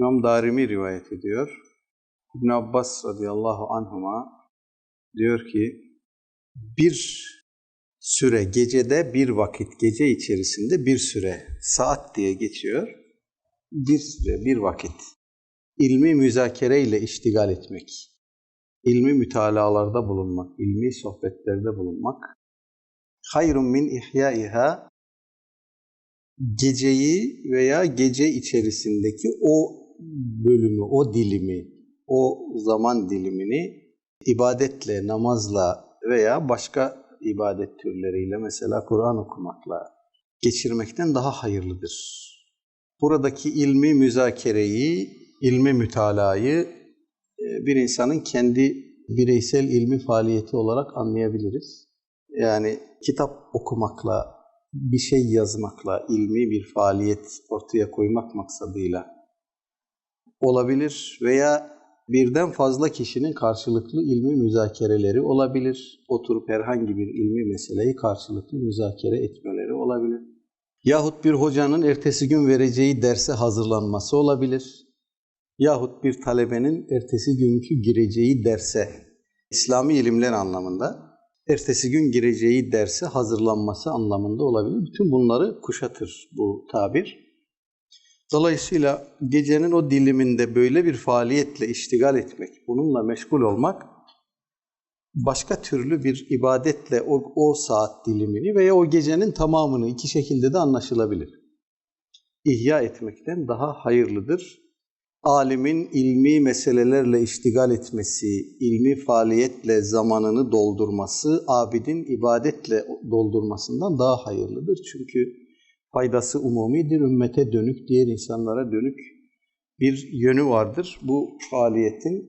İmam Darimi rivayet ediyor. İbn Abbas radıyallahu anhuma diyor ki bir süre gecede bir vakit gece içerisinde bir süre saat diye geçiyor. Bir süre bir vakit ilmi müzakere ile iştigal etmek, ilmi mütalalarda bulunmak, ilmi sohbetlerde bulunmak hayrun min ihyaiha geceyi veya gece içerisindeki o bölümü, o dilimi, o zaman dilimini ibadetle, namazla veya başka ibadet türleriyle mesela Kur'an okumakla geçirmekten daha hayırlıdır. Buradaki ilmi müzakereyi, ilmi mütalayı bir insanın kendi bireysel ilmi faaliyeti olarak anlayabiliriz. Yani kitap okumakla, bir şey yazmakla, ilmi bir faaliyet ortaya koymak maksadıyla olabilir veya birden fazla kişinin karşılıklı ilmi müzakereleri olabilir. Oturup herhangi bir ilmi meseleyi karşılıklı müzakere etmeleri olabilir. Yahut bir hocanın ertesi gün vereceği derse hazırlanması olabilir. Yahut bir talebenin ertesi günkü gireceği derse, İslami ilimler anlamında, ertesi gün gireceği derse hazırlanması anlamında olabilir. Bütün bunları kuşatır bu tabir. Dolayısıyla gecenin o diliminde böyle bir faaliyetle iştigal etmek, bununla meşgul olmak, başka türlü bir ibadetle o, o saat dilimini veya o gecenin tamamını iki şekilde de anlaşılabilir. İhya etmekten daha hayırlıdır. Alimin ilmi meselelerle iştigal etmesi, ilmi faaliyetle zamanını doldurması, abidin ibadetle doldurmasından daha hayırlıdır. Çünkü faydası umumidir, ümmete dönük, diğer insanlara dönük bir yönü vardır bu faaliyetin.